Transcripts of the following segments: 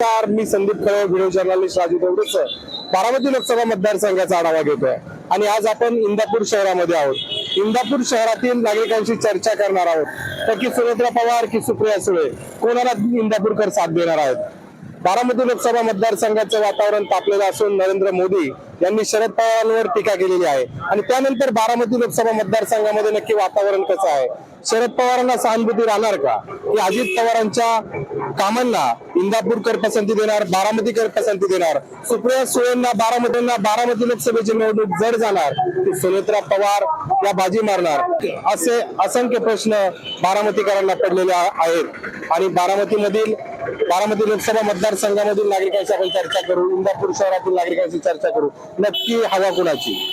नमस्कार मी Sandeep Khale video journalist Raju देवडेच बारामती लोकसभा मतदारसंघाचा आढावा घेतोय. आणि आज आपण इंदापूर शहरामध्ये आहोत. इंदापूर शहरातील नागरिकांशी चर्चा करणार आहोत. तर की सुरेंद्र पवार की सुप्रिया सुळे कोणाला इंदापूरकर साथ देणार आहेत? बारामती लोकसभा मतदारसंघाचं वातावरण तापलेलं असून नरेंद्र मोदी यांनी शरद पवारांवर टीका केलेली आहे. आणि त्यानंतर बारामती लोकसभा मतदारसंघामध्ये नक्की वातावरण कसं आहे? शरद पवारांना सहानुभूती राहणार का? की अजित पवारांच्या कामांना इंदापूरकर पसंती देणार बारामतीकर पसंती देणार सुप्रिया सुळेंना बारामतींना बारामती लोकसभेची निवडणूक जड जाणार की सुनेत्रा पवार या बाजी मारणार? असे असंख्य प्रश्न बारामतीकरांना पडलेले आहेत. आणि बारामतीमधील बारामती लोकसभा मतदारसंघामधील नागरिकांशी आपण चर्चा करू. इंदापूर शहरातील नागरिकांशी चर्चा करू. नक्की हवा कुणाची?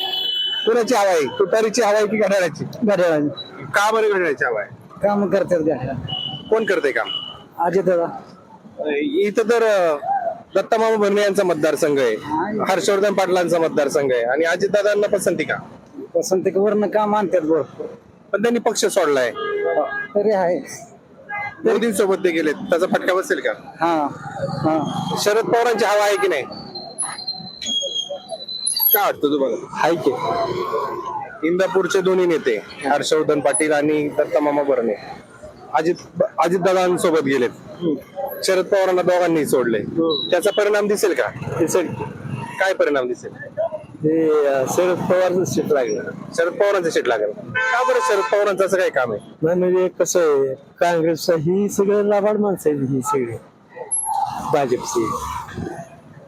कुणाची हवा आहे? तुतारीची हवा आहे की घड्याळाची? घड्याळाने का बरं घड्याळाची हवा आहे? काम करतात घड्याळ. कोण करते काम? अजय दादा. इथं तर अं, दत्तामामा भरणे यांचा मतदारसंघ आहे. हर्षवर्धन पाटलांचा मतदारसंघ आहे. आणि अजितदादांना पसंती का? वसंत वरनं काम आणतात भरपूर पण त्यांनी पक्ष सोडलाय. तरी आहे. मोदींसोबत ते गेलेत. त्याचा फटका बसेल का? हा हा. शरद पवारांची हवा आहे की नाही? काय वाटतं तुम्हाला? आहे की. इंदापूरचे दोन्ही नेते हर्षवर्धन पाटील आणि दत्तामामा भरणे अजित अजितदादांसोबत गेलेत. शरद पवारांना दोघांनी सोडले त्याचा परिणाम दिसेल का? दिसेल काय परिणाम दिसेल? ते शरद पवारचं सीट लागलं. शरद पवारांचं सीट लागेल. का बरं शरद पवारांचं? असं काय काम आहे? नाही म्हणजे कसं आहे काँग्रेस ही सगळं लाभाड माणसं आहेत ही सगळी. भाजपची.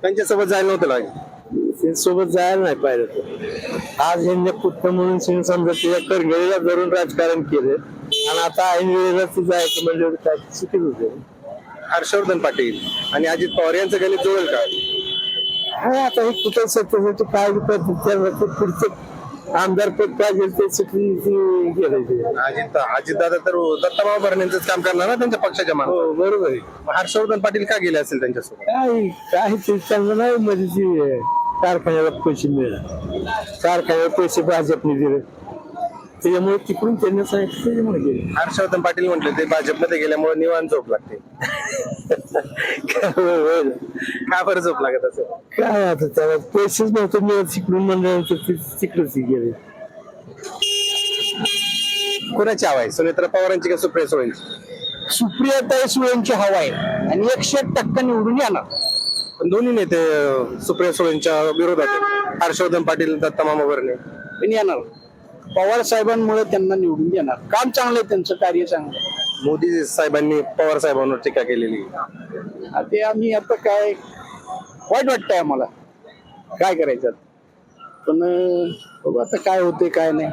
त्यांच्यासोबत जायला नव्हतं लागेल? ते सोबत जायला नाही पाहिजे होतं. आज ह्यांनी पुत्र म्हणून शिव समजा तिच्या करगळीला धरून राजकारण केलं. आणि आता ऐन वेळेला ती जायचं म्हणजे काय चुकीच होते? हर्षवर्धन पाटील आणि अजित पवार यांचं गणित जुळेल का? हा आता हे कुठं सत्य काय ते पुढचं आमदार पद ते सुटली गेलं ते अजित अजितदादा तर दत्तामामा भरणेंचंच काम करणार ना त्यांच्या पक्षाच्या मागे हो बरोबर आहे. हर्षवर्धन पाटील का गेले असेल त्यांच्यासोबत? काय काय ते चांगलं नाही मध्ये ती कारखान्याला पैसे मिळाले कारखान्याला पैसे भाजपने दिले. त्याच्यामुळे तिकडून त्यांनी सांगितलं त्याच्यामुळे गेले. हर्षवर्धन पाटील म्हटले ते भाजपमध्ये गेल्यामुळे निवांत झोप लागते. का बरं झोप लागत असं काय आता त्याला पैसेच नव्हते मिळत तिकडून म्हणल्यानंतर ते तिकडेच गेले. कोणाची हवा आहे? सुनेत्रा पवारांची का सुप्रिया सुळेंची? सुप्रियाताई सुळेंची हवा आहे. आणि एकशे टक्का निवडून येणार. पण दोन्ही नेते अं, सुप्रिया सुळेंच्या विरोधात आहेत. हर्षवर्धन पाटील दत्तामामा भरणे पण येणार. पवार साहेबांमुळे त्यांना निवडून येणार काम चांगलं आहे त्यांचं कार्य चांगलं आहे. मोदी साहेबांनी पवार साहेबांवर टीका केलेली. आ ते आम्ही आता काय वाईट वाटतंय आम्हाला. काय करायचं आता? पण अं, बघू आता काय होते काय नाही.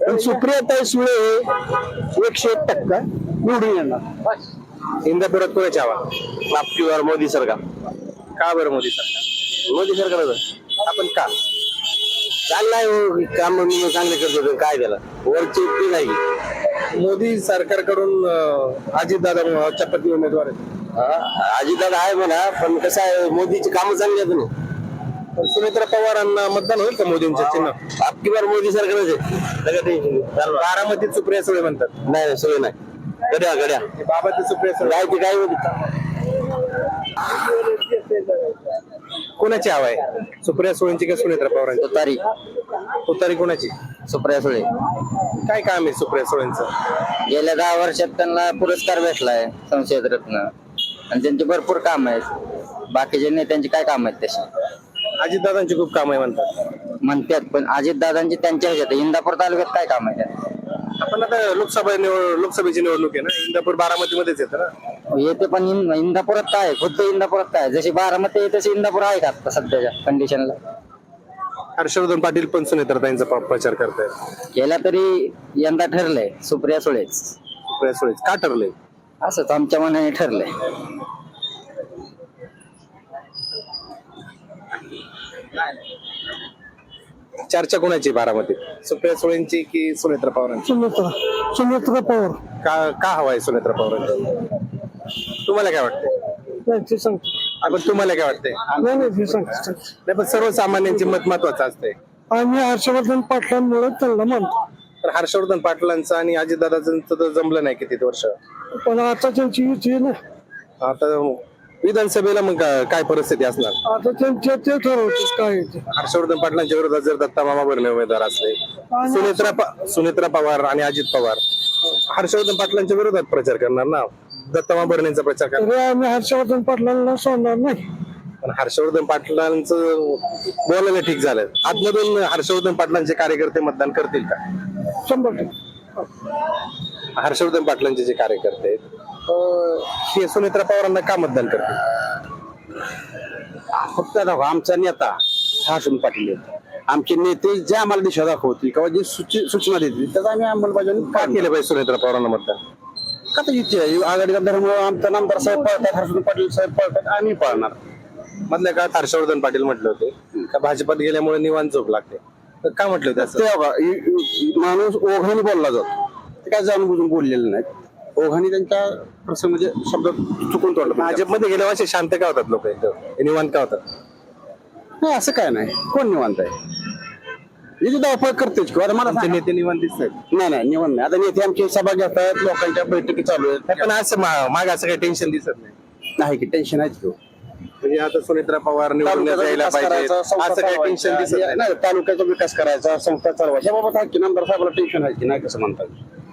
पण सुप्रियाताई सुळे हे एकशे एक टक्का निवडून येणार. इंदापुरात कोणाची हवा. आपकीवर मोदी सरकार. का बरं मोदी सरकार? मोदी सरकार आपण का? चांगलाय काम चांगले करत होते काय त्याला? वरची ती नाही. मोदी सरकारकडून अजित दादा चपती उमेदवार आहेत. अजितदादा आहे म्हणा पण कसं आहे मोदीची कामं चांगली आहेत ना. पण सुनेत्रा पवारांना मतदान होईल का मोदींच्या चिन्ह आपकी बार मोदी सरकारच. बारामतीत सुप्रिया सुळे म्हणतात. नाही सोय नाही. गड्या गड्या. बाबा ते सुप्रिया सुळे. काय ते काय होती? कोणाची हवा आहे? सुप्रिया सुळेंची का सुनेत्रा पवारांची? तुतारी तुतारी कोणाची? सुप्रिया सुळे. काय काम आहे सुप्रिया सुळेंचं? गेल्या दहा वर्षात त्यांना पुरस्कार भेटलाय संसद रत्न. आणि त्यांचे भरपूर काम आहेत. बाकीचे नेत्यांचे काय काम आहेत तसे अजित दादांची खूप काम आहे म्हणतात. म्हणतात पण अजित दादांची त्यांच्या ह्याच्यात आहे. इंदापूर तालुक्यात काय काम आहे? आपण आता लोकसभा निवड लोकसभेची निवडणूक आहे ना? इंदापूर बारामती मध्येच येतं ना? येते पण इन- इंदापुरात काय आहे? खुद्द इंदापुरात काय आहे? जशी बारामती आहे तशी इंदापूर आहे का आता सध्याच्या कंडिशनला हर्षवर्धन पाटील पण सुनेत्राताईंचा प- प्रचार करतायत. केला तरी यंदा ठरलंय सुप्रिया सुळेच. सुप्रिया सुळे का ठरलंय? असंच आमच्या मनाने ठरलंय. चर्चा कोणाची बारामतीत? सुप्रिया सुळेंची की सुनेत्रा पवारांची? सुमित्रा सुमित्रा पवार. का का हवा आहे सुनेत्रा पवारांची? तुम्हाला काय वाटतंय? ते सांगतो आपण तुम्हाला काय वाटतंय? नाही नाही ते सांगतो नाही पण सर्वसामान्यांची मत महत्वाचं असतंय. आम्ही हर्षवर्धन पाटलांमुळे त्यांना मानतो तर हर्षवर्धन पाटलांचं आणि अजितदादांचं तर जमलं नाही किती वर्ष. पण आता त्यांची युती आहे ना. आता विधानसभेला मग काय परिस्थिती असणार? आता त्यांच्या ते ठरवतात काय आहे ते. हर्षवर्धन पाटलांच्या विरोधात जर दत्ता मामा भरणे उमेदवार असले. सुनेत्रा प- सुनेत्रा पवार आणि अजित पवार. हर्षवर्धन पाटलांच्या विरोधात प्रचार करणार ना. दत्ता मामा भरणेंचा प्रचार करणार. तरी आम्ही हर्षवर्धन पाटलांना सोडणार नाही. पण हर्षवर्धन पाटलांचं बोलायला ठीक झालं. आतमधून हर्षवर्धन पाटलांचे कार्यकर्ते मतदान करतील का? शंभर टक्के. हर्षवर्धन पाटलांचे जे कार्यकर्ते आहेत अं, हे सुनेत्रा पवारांना का मतदान करतील? फक्त आता आमचा नेता हर्षण पाटील आहेत. आमचे नेते जे आम्हाला दिशा दाखवतील किंवा जे सूची- सूचना देतील त्याचा आम्ही अंमलबजावणी का का केलं पाहिजे सुनेत्रा पवारांना मतदान? का तर इच्छा आहे. आघाडीचा धर्म आमचा नामदार साहेब पळतात हर्षण पाटील साहेब पळतात आम्ही पळणार. मधल्या काळात हर्षवर्धन पाटील म्हटलं होते का भाजपात गेल्यामुळे निवांत झोप लागते. तर का म्हटलं होतं ते बघा, इ- इ- माणूस ओघाने बोलला जातो. ते काय जाणून बुजून बोललेले नाहीत. ओघाने त्यांच्या प्रसंग म्हणजे शब्द चुकून तोडला. भाजपमध्ये गेल्यावर असे शांत का होतात लोक एकदम निवांत का होतात? नाही असं काय नाही. कोण निवांत आहे? इथे धावपळ करतेच किंवा मला आमचे सांगा. नेते निवांत दिसतात नाही नाही निवांत नाही. आता नेते आमची सभा घेतात लोकांच्या बैठकी चालू आहेत. पण असं मा- माग असं काही टेन्शन दिसत नाही. नाही की टेन्शन आहे की म्हणजे आता सुनेत्रा पवार निवडून तालुक्याचा यायला विकास पाहिजे. करायचा, संस्था असं काही टेन्शन चालवायच्या. दिसत नाही. नाही तालुक्याचा विकास करायचा संस्था चालवायच्या बाबा काय की नामदार साहेबाला टेन्शन आहे की नाही कसं म्हणतात?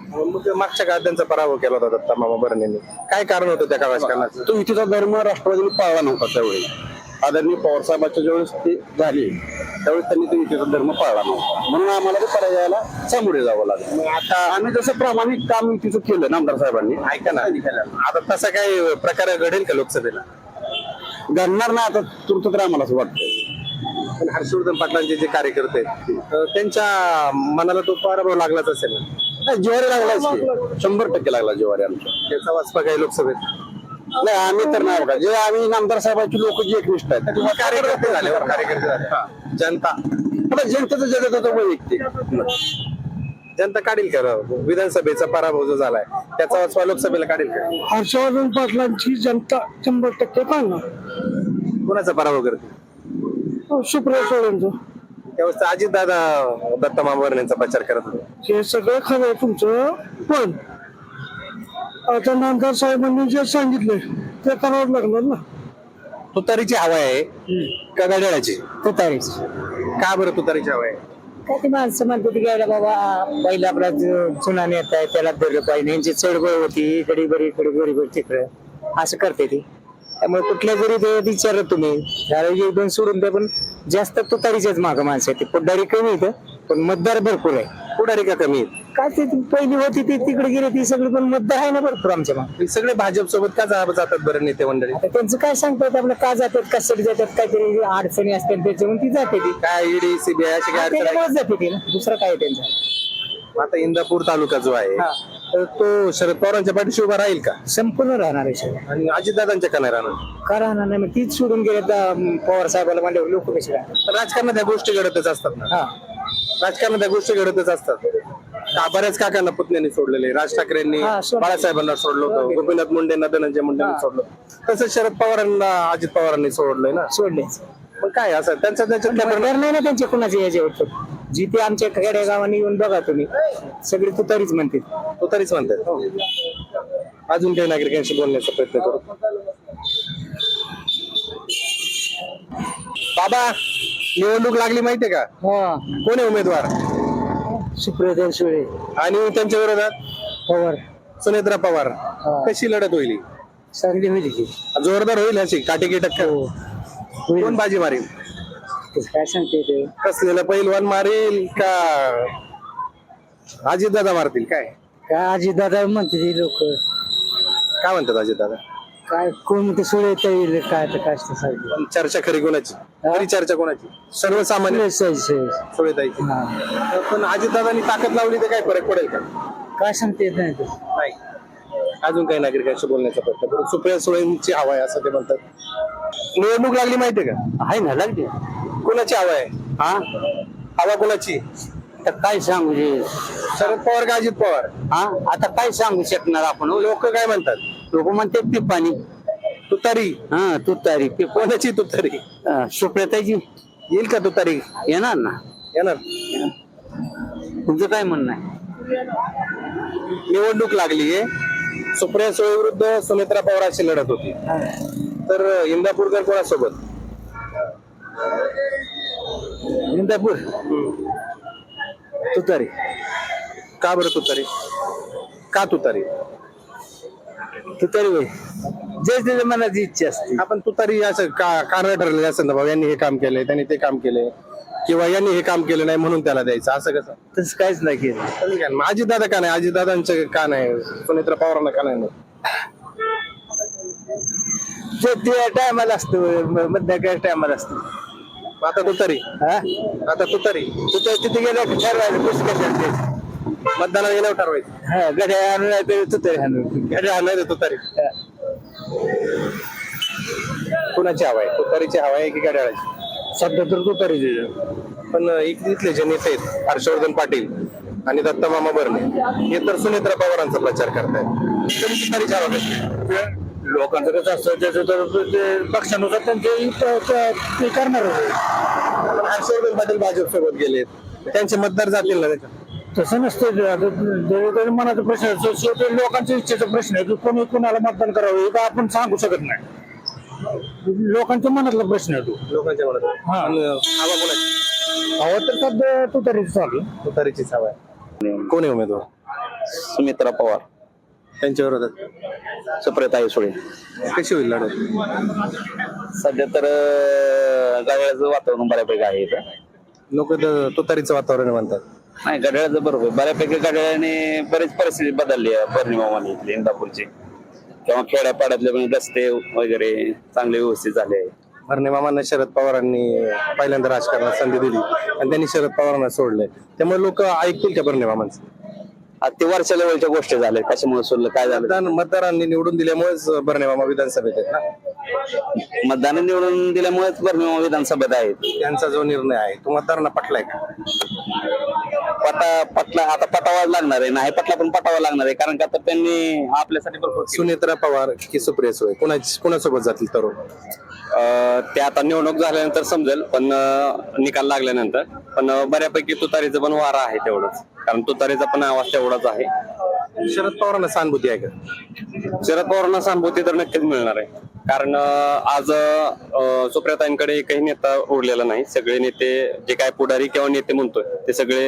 मग मागच्या काळात त्यांचा पराभव केला होता दत्ता मामा बर्णेंनी काय कारण होतं त्या राजकारणाचं तो युतीचा धर्म राष्ट्रवादीने पाळला नव्हता त्यावेळी. आदरणीय पवार साहेबाच्या ज्यावेळेस ते झाले त्यावेळेस त्यांनी तो युतीचा धर्म पाळला नव्हता. म्हणून आम्हाला ते पराजयाला सामोरे जावं लागलं. आता आम्ही जसं प्रामाणिक काम युतीचं केलं नामदार साहेबांनी. ऐका ना. आता तसा काही प्रकार घडेल का लोकसभेला? घडणार ना आता तूर्त तर आम्हाला असं वाटतं पण हर्षवर्धन पाटलांचे जे कार्यकर्ते त्यांच्या मनाला तो पराभव लागलाच असेल ना? जिवारी लागलाच की. शंभर टक्के लागला जिवारी आमच्या. त्याचा वाचपा काही लोकसभेत? नाही आम्ही तर नाही बघा जे आम्ही नामदार साहेबांची लोक जी एकनिष्ठ आहेत ते कार्यकर्ते झाले हो, कार्यकर्ते झाले. हा. जनता. आता जनतेचं जगत वैयक्तिक. जनता काढील का राव? विधानसभेचा पराभव जो झालाय त्याचा वाचपा लोकसभेला काढील का? हर्षवर्धन पाटलांची जनता शंभर टक्के पाळणार कोणाचा पराभव करते अहो, सुप्रिया सोळेंचं. त्यावेळेस अजित दादा दत्ता मामा यांचा प्रचार करत होते. हे सगळं खरं आहे तुमचं पण आता नामदार साहेबांनी जे सांगितले ते करावं लागणार ना. तुतारीची हवा आहे का गडाळ्याची तुतारीच. का बरं तुतारीची हवा आहे? काय ते माणसं म्हणते ती घ्यायला बाबा पहिला आपला जो जुना नेता आहे त्याला धरलं पाहिजे. यांची चढबळ होती इकडे बरी इकडे बरी बरी तिकडं. असं करते ती. त्यामुळे कुठल्या जरी ते विचारत तुम्ही त्याला एक दोन सोडून द्या पण जास्त तुतारीच्याच मागं माणसं आहे ते. पुढारी कमी येतं पण मतदार भरपूर आहे पुढारी का कमी? आहेत? काय ते पहिली होती ती तिकडे गेली ती सगळी पण मतदार आहे ना भरपूर आमच्या मागे. हे सगळे भाजप सोबत का जा- जातात बरं नेते मंडळी? आता त्यांचं काय सांगतात आपलं का जातात कशासाठी जातात काहीतरी अडचणी असतात त्याच्यामुळे ती जाते ती. काय ईडी सीबीआय अशी काय अडचण आहे? त्याच्यामुळेच जाते ती ना. दुसरं काय आहे त्यांचं? आता इंदापूर तालुका जो आहे हा. तर तो शरद पवारांच्या पाठीशी उभा राहील का? संपूर्ण राहणार आहे सगळं आणि अजितदादांच्या का नाही राहणार? का राहणार नाही? मग तीच सोडून गेले तर अं, पवार साहेबाला म्हणले लोक कसे राहणार? राजकारणात त्या गोष्टी घडतच असतात ना. हा. राजकारणात त्या गोष्टी घडतच असतात. का बऱ्याच काकांना पुतण्यांनी सोडलेले राज ठाकरेंनी हा, सोडलं. बाळासाहेबांना सोडलं होतं गोपीनाथ मुंडेंना धनंजय मुंडेंना सोडलं. तसंच शरद पवारांना अजित पवारांनी सोडलंय ना. सोडलेच मग काय असं? त्यांच्या त्यांच्यात काय नाही ना त्यांच्या कुणाच्या याच्यावर जी ते आमच्या खेड्या गावाने येऊन बघा तुम्ही. सगळी तू तरीच म्हणते तो तरीच म्हणतात अजून काही नागरिकांशी बोलण्याचा प्रयत्न करू. बाबा! निवडणूक लागली माहितीये का? कोण आहे उमेदवार? सुप्रिया सुळे आणि त्यांच्या विरोधात? पवार. सुनेत्रा पवार. कशी लढत होईल ही? चांगली होईल की. जोरदार होईल अशी काटेकी टक्कर. कोण बाजी मारेल? काय सांगते ते? कसलेलं पैलवान मारेल का अजितदादा मारतील काय? काय आजी दादा म्हणते ते लोक. काय म्हणतात अजितदादा? काय कोण म्हणते सुळे येईल काय तर काय पण चर्चा खरी कोणाची? खरी चर्चा कोणाची? सर्वसामान्य. सोयताईची पण अजितदादांनी ताकद लावली तर काय फरक पडेल का? काय सांगते येत नाही ते नाही. अजून काही नागरिकांशी बोलण्याचा प्रयत्न करू. सुप्रिया सुळेंची हवा आहे असं ते म्हणतात. निवडणूक लागली माहितीये का? आहे ना लागते कोणाची हवा आहे? हा? हवा कोणाची? तर काय सांगू? जे शरद पवार का अजित पवार? हा? आता काय सांगू शकणार आपण? लोक काय म्हणतात? लोक म्हणते पिपाणी. तुतारी. हा तुतारी. पिप कोणाची तुतारी? सुप्रियाताईची. येईल का तुतारी? येणार ना. येणार. तुमचं काय म्हणणं आहे? निवडणूक लागलीये सुप्रिया सुळे विरुद्ध सुमित्रा पवार अशी लढत होती. तर इंदापूरकर कोणासोबत? इंदापूर? तुतारी. का बरं तुतारी? का तुतारी? तुतारी होय जे त्याच्या मनाची इच्छा असते. आपण तुतारी असं का कारण ठरलेलं असं ना भाऊ यांनी हे काम केलंय त्यांनी ते काम केलंय किंवा यांनी हे काम केलं नाही म्हणून त्याला द्यायचं असं कसं? तसं काहीच नाही केलं. अजित दादा का नाही? दादांचं का नाही? सुनेत्रा पवारांना का नाही? ते ते टायमाला असतं मतदान टायमाला असतं. आता तुतारी हा? आता तुतारी तुतारी तिथे गेल्या ठरवायचं कसं कसं मतदानाला गेल्यावर ठरवायचं. हा गड्या नाही तर तुतारी आणून अरे हा नाही तुतारी. कुणाची हवा आहे? तुतारीची हवा आहे की गाड्याची सध्या तर तुतारी पण इक- इथले जे नेते आहेत हर्षवर्धन पाटील आणि दत्ता मामा बर्णे हे तर सुनेत्रा पवारांचा प्रचार करतायत. तरी तुतारीची हवा कशी लोकांचं कसं असतं त्याचं तर ते पक्षानुसार त्यांचे ते करणार पण हर्षवर्धन पाटील भाजप सोबत गेलेत. त्यांचे मतदार जातील ना त्याच्यात? तसं नसतं. आता मनाचा प्रश्न आहे. शे- शेवटी लोकांच्या इच्छेचा प्रश्न आहे की कोणी कोणाला मतदान करावं हे काय आपण सांगू शकत नाही. लोकांच्या मनातला प्रश्न आहे तो. लोकांच्या मनात हा. पण हवा कोणाची हवं तर सध्या तुतारीच चालू तुतारीचीच हवा आहे. कोण आहे उमेदवार? सुमित्रा पवार. त्यांच्या विरोधात. सुप्रियता सोळे. कशी होईल लढत? सध्या तर अं, घड्याळाचं वातावरण बऱ्यापैकी आहे इथं. लोक तुतारीचं वातावरण म्हणतात. नाही घड्याळाचं बरोबर. बऱ्यापैकी घड्याळाने बरीच परिस्थिती बदलली आहे पौर्णिमामध्ये इथली इंदापूरची. किंवा खेड्यापाड्यातले पण रस्ते वगैरे चांगले व्यवस्थित झाले. आहे मामांना शरद पवारांनी पहिल्यांदा राजकारणात संधी दिली आणि त्यांनी शरद पवारांना सोडलंय त्यामुळे लोक ऐकतील भरणे मामांचं आता ते वरच्या लेवलच्या गोष्टी झाल्या त्याच्यामुळे सोडलं काय झालं? मतदान मतदारांनी निवडून दिल्यामुळेच मामा विधानसभेत आहेत ना? मतदान निवडून दिल्यामुळेच पौर्णिमा विधानसभेत आहेत. त्यांचा जो निर्णय आहे तो मतदारांना पटलाय का? पटा पटला आता पटावा लागणार आहे. नाही पटला पण पटावा लागणार आहे. कारण का आता त्यांनी आपल्यासाठी भरपूर केलं. सुनेत्रा पवार की सुप्रिया सुळे? कुणाची कुणासोबत जातील तरुण? अं, ते आता निवडणूक झाल्यानंतर समजेल पण अं, निकाल लागल्यानंतर. पण अं, बऱ्यापैकी तुतारीचं पण वारा आहे तेवढंच. कारण तुतारीचा पण आवाज तेवढाच आहे. शरद पवारांना सहानुभूती आहे का? शरद पवारांना सहानुभूती तर नक्कीच मिळणार आहे. कारण आज सुप्रियाताईंकडे एकही नेता उरलेला नाही. सगळे नेते जे काय पुढारी किंवा नेते म्हणतोय ते सगळे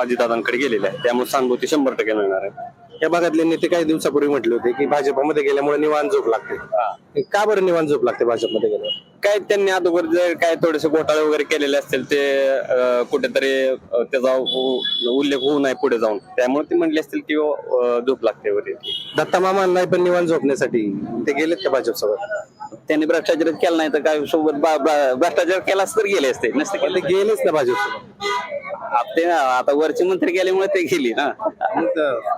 अजितदादांकडे गेलेले आहेत. त्यामुळे सांगू ते शंभर टक्के मिळणार आहे या भागातले नेते काही दिवसापूर्वी म्हटले होते की भाजपमध्ये गेल्यामुळे निवांत झोप लागते. का बरं निवांत झोप लागते भाजपमध्ये गेल्यावर? काय त्यांनी अगोदर जर काय थोडेसे घोटाळे वगैरे केलेले असतील ते कुठेतरी त्याचा उल्लेख होऊ नये पुढे जाऊन. त्यामुळे ते म्हणले असतील की झोप लागते वगैरे. दत्ता मामांना पण निवांत झोपण्यासाठी ते गेलेत का भाजप सोबत त्यांनी भ्रष्टाचार केला नाही तर काय सोबत भ्रष्टाचार केलाच तर गेले असते. नसते केले. गेलेच ना भाजप ते आता वरचे मंत्री गेल्यामुळे ते गेली ना.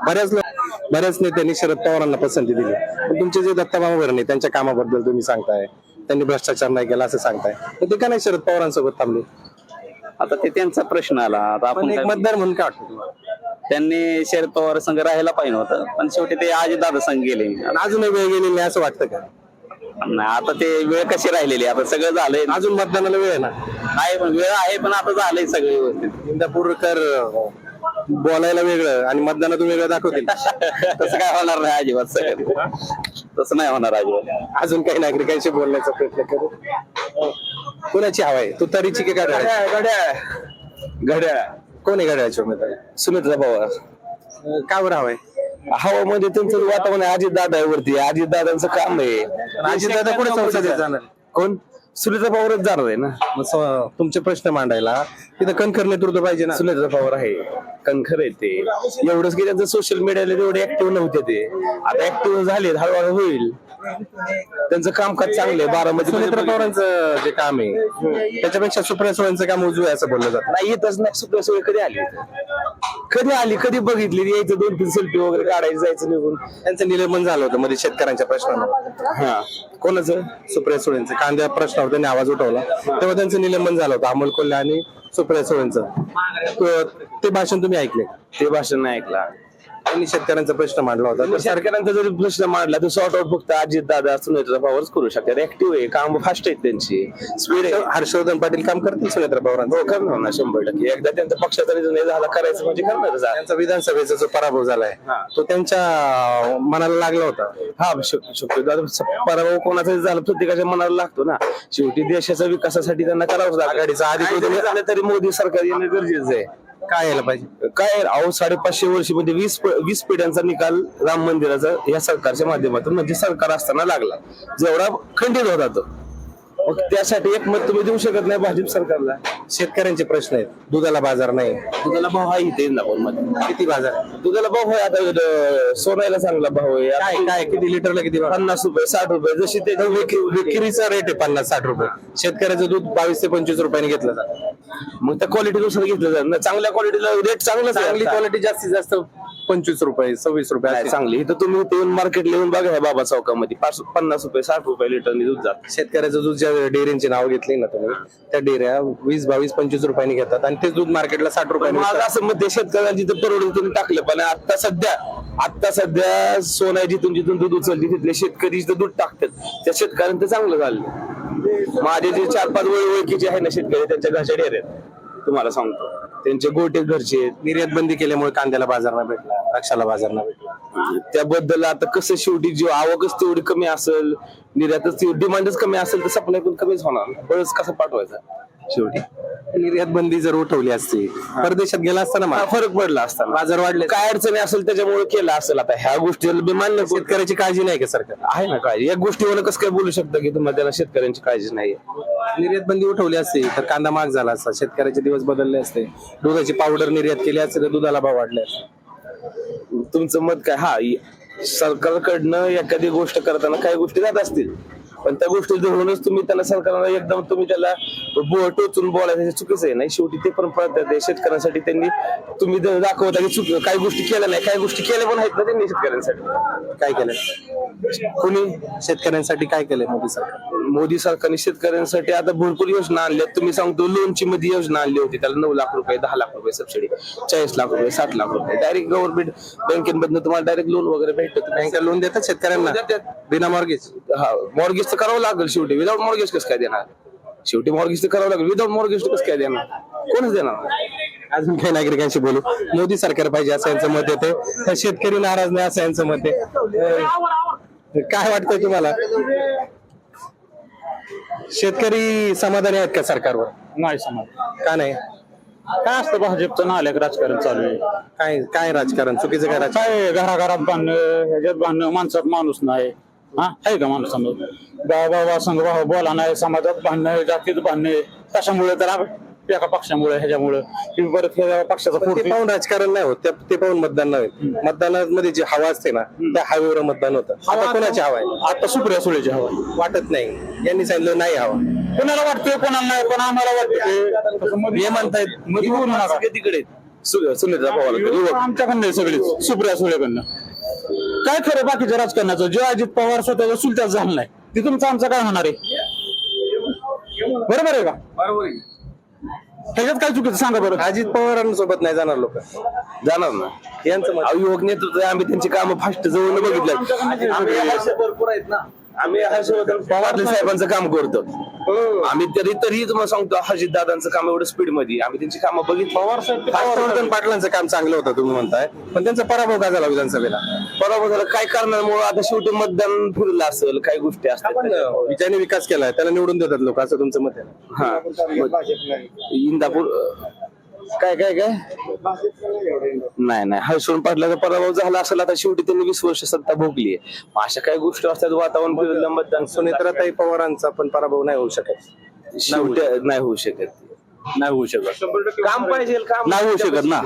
बऱ्याच बऱ्याच नेत्यांनी शरद पवारांना पसंती दिली. पण तुमचे जे दत्ता मामा भरणे त्यांच्या कामाबद्दल तुम्ही सांगताय. त्यांनी भ्रष्टाचार नाही केला असं सांगताय. तर ते का नाही शरद पवारांसोबत थांबले? आता ते त्यांचा प्रश्न आला. आता पण आपण एक मतदार म्हणून काय वाटतं तुम्हाला? त्यांनी शरद पवार संघ राहायला पाहिजे होतं. पण शेवटी ते आजी दादा संघ गेले. आणि अजूनही वेळ गेलेली नाही असं वाटतं का? नाही, आता ते वेळ कशी राहिलेली आता सगळं झालंय. अजून मतदानाला वेळ आहे ना? आहे पण वेळ आहे पण आता झालंय सगळं व्यवस्थित. इंदापूरकर बोलायला वेगळं आणि मतदानातून वेगळं दाखवतील. तसं काय होणार नाही अजिबात सगळं. तसं नाही होणार अजिबात. अजून काही नागरिकांशी बोलण्याचा प्रयत्न करू? कोणाची हवा आहे? तुतारीची की गाड्या घड्याळ घड्याळ. कोण आहे गाड्याची उमेदवार? सुमित्रा पवार. का बरं हवाय हवामध्ये त्यांचं वातावरण आहे अजित दादा वरती. अजित दादांचं काम आहे. अजित दादा कुठे संसदेत जाणार? कोण? सुनीता पवारच जाणार आहे ना. मग स- तुमचे प्रश्न मांडायला. तिथं कणखर नेतृत्व पाहिजे ना. सुनीता पवार आहे. कणखर आहे ते. एवढंच की त्यांचं सोशल मीडियाला तेवढे ऍक्टिव्ह नव्हते ते. आता ऍक्टिव्ह झाले हळूहळू होईल. त्यांचं कामकाज चांगलं आहे बारामती सुनेत्र पवारांचं जे काम आहे त्याच्यापेक्षा सुप्रिया सुळेंचं काम उजवं आहे असं बोललं जातं. नाही येतच नाही. सुप्रिया सुळे कधी आली? कधी आली? कधी बघितली? यायचं दोन तीन सेल्फी वगैरे काढायचं जायचं निघून. त्यांचं निलंबन झालं होतं मध्ये शेतकऱ्यांच्या प्रश्नावर हा. कोणाचं? सुप्रिया सुळेंचं. कांद्या प्रश्नावर त्यांनी आवाज उठवला. तेव्हा त्यांचं निलंबन झालं होतं अमोल कोल्हे आणि सुप्रिया सुळेंचं. तो- ते भाषण तुम्ही ऐकले ते भाषण नाही ऐकला. त्यांनी शेतकऱ्यांचा प्रश्न मांडला होता. तर सरकारांचा जरी प्रश्न मांडला तर सॉर्ट आउट फक्त अजित दादा सुनेत्रा पवारच करू शकतात. ऍक्टिव्ह आहे काम फास्ट आहेत त्यांची. स्पीड आहे. हर्षवर्धन पाटील काम करतील सुनेत्रा पवारांचं. हो करणार ना शंभर टक्के. एकदा त्यांचा पक्षाचा निर्णय झाला करायचं म्हणजे करणारच आहे. त्यांचा विधानसभेचा जो पराभव झालाय हा. तो त्यांच्या मनाला लागला होता. हा शक- शक्यतो आता स- पराभव कोणाचा झाला प्रत्येकाच्या मनाला लागतो ना. शेवटी देशाच्या विकासासाठी त्यांना करावंच लागतं. आघाडीचा काय जरी झालं तरी मोदी सरकार येणं गरजेचं आहे. काय यायला पाहिजे? काय अहो साडेपाचशे वर्षी म्हणजे वीस प- वीस पिढ्यांचा निकाल राम मंदिराचा या सरकारच्या माध्यमातून म्हणजे सरकार असताना लागला. जेवढा खंडित होता तो. मग त्यासाठी एक मत तुम्ही देऊ शकत नाही भाजप सरकारला. शेतकऱ्यांचे प्रश्न आहेत. दुधाला बाजार नाही. दुधाला भाव आहे इथे इंदापूरमध्ये किती बाजार? दुधाला भाव आहे आता अं, सोन्याला चांगला भाव आहे. काय काय किती लिटरला किती? पन्नास रुपये साठ रुपये. जशी ते विक्रीचा रेट आहे पन्नास साठ रुपये. शेतकऱ्याचं दूध बावीस ते पंचवीस रुपयाने घेतलं जातं. मग त्या क्वालिटीनुसार घेतलं जात. ना चांगल्या क्वालिटीला रेट चांगली आता. क्वालिटी जास्तीत जास्त पंचवीस रुपये सव्वीस रुपये नाही. चांगली. इथं तुम्ही इथे येऊन मार्केटला येऊन बघा ह्या बाबा चौकामध्ये. पाच पन्नास रुपये साठ रुपये लिटरनी दूध जात. शेतकऱ्याचं दूध ज्या डेअरींची नाव घेतली ना तुम्ही त्या डेअऱ्या वीस बावीस पंचवीस रुपयांनी घेतात. आणि तेच दूध मार्केटला साठ रुपयांनी माझं विकतात. असं मत आहे, शेतकऱ्यांना जिथं परवडून तुम्ही टाकलं. पण आता सध्या आता सध्या सोना जिथून जिथून दूध उचलते तिथले शेतकरी जिथं दूध टाकतात त्या शेतकऱ्यांचं चांगलं झालं. माझे जे चार पाच वळ ओळखीचे आहे ना शेतकरी त्यांच्या घरच्या डेऱ्यात तुम्हाला सांगतो. त्यांचे गोटे घरचे आहेत. निर्यात बंदी केल्यामुळे कांद्याला बाजार नाही भेटला रक्षाला बाजार नाही भेटला. त्याबद्दल आता कसं शेवटी जी आवकच तेवढी कमी असेल निर्यातच डिमांडच कमी असेल तर सप्लाय पण कमीच होणार. बळच कसं पाठवायचा? शेवटी. निर्यात बंदी जर उठवली असती परदेशात गेला असता ना हा, माल. फरक पडला असता बाजार वाढले. काय अडचणी असेल त्याच्यामुळे केलं असेल आता? ह्या गोष्टीला मी मान्य. शेतकऱ्याची काळजी नाही का सरकार? आहे ना काळजी. या गोष्टीवर कसं काय बोलू शकता की तुम्हाला त्याला शेतकऱ्यांची काळजी नाही निर्यात बंदी उठवली असती तर कांदा महाग झाला असता शेतकऱ्याचे दिवस बदलले असते. दुधाची पावडर निर्यात केली असते तर दुधाला भाव वाढले असते. तुमचं मत काय? हा सरकारकडनं एखादी गोष्ट करताना काही गोष्टी जात असतील. पण त्या गोष्टी धरूनच तुम्ही त्याला सरकारला एकदम तुम्ही त्याला टोचून बोलायचं हे चुकीचं आहे. नाही शेवटी ते पण आहे. शेतकऱ्यांसाठी त्यांनी तुम्ही दाखवता की चुक काही गोष्टी केल्या नाही. काही गोष्टी केल्या पण आहेत ना त्यांनी शेतकऱ्यांसाठी. काय केलं? कोणी? शेतकऱ्यांसाठी काय केलंय मोदी सरकार? मोदी सरकारने शेतकऱ्यांसाठी आता भरपूर योजना आणल्या. तुम्ही सांगतो लोनची मध्ये योजना आणली होती. त्याला नऊ लाख रुपये दहा लाख रुपये सबसिडी चाळीस लाख रुपये साठ लाख रुपये. डायरेक्ट गव्हर्नमेंट बँकेमधनं तुम्हाला डायरेक्ट लोन वगैरे भेटत. बँका लोन देतात शेतकऱ्यांना? देतात. बिना मॉर्गेज हा मॉर्गेज तर करावं लागेल शेवटी. विदाउट मॉर्गेज कसं काय देणार? शेवटी मॉर्गेज तर करावं लागेल. विदाउट मॉर्गेज कसं काय देणार? कोणच देणार अजून काही नागरिकांशी बोलू. मोदी सरकार पाहिजे असं यांचं मत येते तर शेतकरी नाराज नाही असं यांचं मत आहे. काय वाटतंय तुम्हाला? शेतकरी समाधानी आहेत का सरकारवर? नाही समज का नाही? काय असतं भाजपचं नाल्याक राजकारण चालू आहे. काय काय राजकारण? चुकीचं काय राजकारण? काय घराघरात बांधणं ह्याच्यात बांधणं माणसात माणूस नाही. हा? आहे का भाऊ भावा संघ भाऊ बोला नाही समाजात बांधणं जातीत बांधणं कशामुळे तर आप- एका पक्षामुळे ह्याच्यामुळे. की परत ह्या पक्षाचा ते फोटो पाहून राजकारण नाही होत. त्या- ते पाहून मतदान नाही होत. मतदानामध्ये जी हवा असते ना त्या हवेवर मतदान होतं. आता कोणाची हवा आहे? आता सुप्रिया सुळेची हवा आहे. वाटत नाही. यांनी सांगितलं नाही हवा. कोणाला वाटतंय कोणाला नाही पण आम्हाला वाटतं हे म्हणतायत. मध्ये बोलू नका. तिकडे सुनीता पवार आमच्याकडनं आहे सगळीच. सुप्रिया सुळेकडनं. काय खरं बाकीच्या राजकारणाचं? जे अजित पवार स्वतःच्या सुलत्यात झालं नाही. ते तुमचं आमचं काय होणार आहे? बरोबर आहे का? बरोबर त्याच्यात काय चुकीचं? सांगा बरं. अजित पवारांसोबत नाही जाणार लोक. जाणार ना? यांचं मत. अहो, युवक नेतृत्व आहे. आम्ही त्यांची कामं फास्ट जवळ बघितलं आम्ही भरपूर आहेत ना. आम्ही हर्षवर्धन पवार साहेबांचं काम करतो आम्ही तरी तरी तुम्हाला सांगतो अजित दादांचं काम एवढं स्पीडमध्ये आम्ही त्यांची कामं बघितली पवार साहेब हर्षवर्धन पाटलांचं काम चांगलं होतं तुम्ही म्हणताय पण त्यांचा पराभव का झाला विधानसभेला बरोबर झालं काय करण्यामुळे आता शेवटी मतदान फिरलं असेल काही गोष्टी असतात ज्याने विकास केलाय त्याला निवडून देतात लोक असं तुमचं मत आहे हा इंदापूर अं, काय काय काय? नाही नाही. हर्षवर्धन पाटलाचा पराभव झाला असेल आता शेवटी त्यांनी वीस वर्ष सत्ता भोगली आहे अशा काही गोष्टी असतात वातावरण फिरलं मतदान सुनेत्राताई पवारांचा पण पराभव नाही होऊ शकत. शेवटी नाही होऊ शकत. नाही होऊ शकत. काम पाहिजे काम नाही होऊ शकत ना.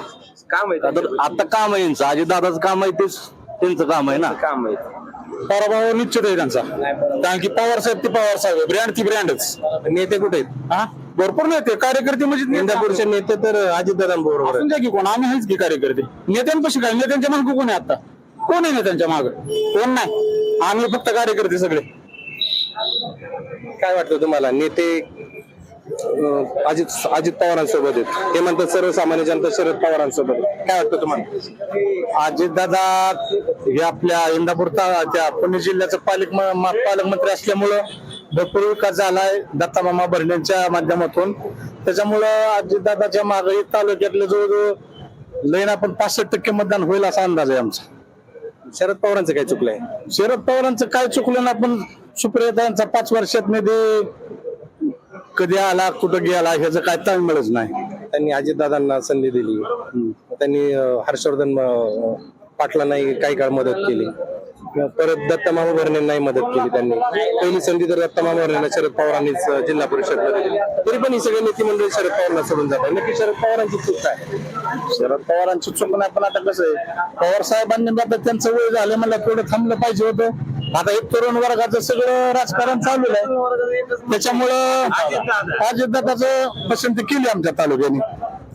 काम आहे आता आता काम आहे यांचं. अजित दादाचं काम आहे तेच त्यांचं काम आहे ना. काम आहे. पराभव निश्चित आहे त्यांचा. कारण की पवार साहेब ते पवार साहेब ब्रँड ती ब्रँडच नेते कुठे आहेत? हा? भरपूर नेते कार्यकर्ते म्हणजे इंदापूरचे नेते तर. असून द्या की कोण आम्ही आहेच की कार्यकर्ते. नेत्यांपाशी काय? नेत्यांच्या मागे कोण आहे आता? कोण आहे नेत्यांच्या मागे? कोण नाही? आम्ही फक्त कार्यकर्ते सगळे. काय वाटतं तुम्हाला? नेते अजित अजित पवारांसोबत आहेत. हे म्हणतात सर्वसामान्य जनता शरद पवारांसोबत. काय वाटतं तुम्हाला? अजितदादा हे आपल्या इंदापूर ता- त्या पुणे जिल्ह्याचं पालक पालकमंत्री असल्यामुळं भरपूर विकास झालाय. दत्तामामा भरणेंच्या माध्यमातून. त्याच्यामुळं अजितदादाच्या मागे तालुक्यातले जवळजवळ लईन आपण पासष्ट टक्के मतदान होईल असा अंदाज आहे आमचा. शरद पवारांचं काय चुकलंय? शरद पवारांचं काय चुकलं ना पण सुप्रियतांचा पाच वर्षात मध्ये कधी आला कुठं गेला ह्याचं काय ताळमेळच नाही. त्यांनी अजितदादांना संधी दिली. त्यांनी हर्षवर्धन पाटलांनाही काही काळ मदत केली. परत दत्तमामा भरणेंनाही मदत केली त्यांनी. पहिली संधी तर दत्तमामा भरणेंना शरद पवारांनीच जिल्हा परिषद दिली. तरी पण ही सगळे नेते शरद पवारांना सोडून जातात. नक्की शरद पवारांची चूक काय? शरद पवारांची चूक नाही पण आता कसं आहे पवार साहेबांनी आता त्यांचं वय झालं म्हणलं थोडं थांबलं पाहिजे होतं. आता एक तरुण वर्गाचं सगळं राजकारण चालू आहे. त्याच्यामुळं अजितदादाचं पसंती केली आमच्या तालुक्याने.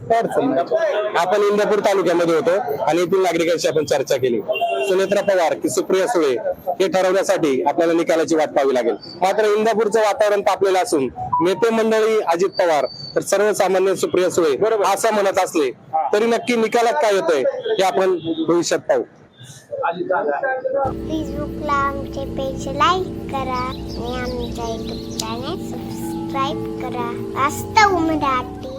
काय अडचण नाही. आपण इंदापूर तालुक्यामध्ये होतो आणि येथील नागरिकांशी आपण चर्चा केली. सुनेत्रा पवार की सुप्रिया सुळे हे ठरवण्यासाठी आपल्याला निकालाची वाट पाहावी लागेल. मात्र इंदापूरचं वातावरण तापलेलं असून नेते मंडळी अजित पवार तर सर्वसामान्य सुप्रिया सुळे असं म्हणत असले तरी नक्की निकालात काय येतंय हे आपण भविष्यात पाहू. फेसबुकला आमचे पेज लाईक करा आणि आमच्या युट्यूब चॅनेल सबस्क्राईब करा. वास्तव मराठी.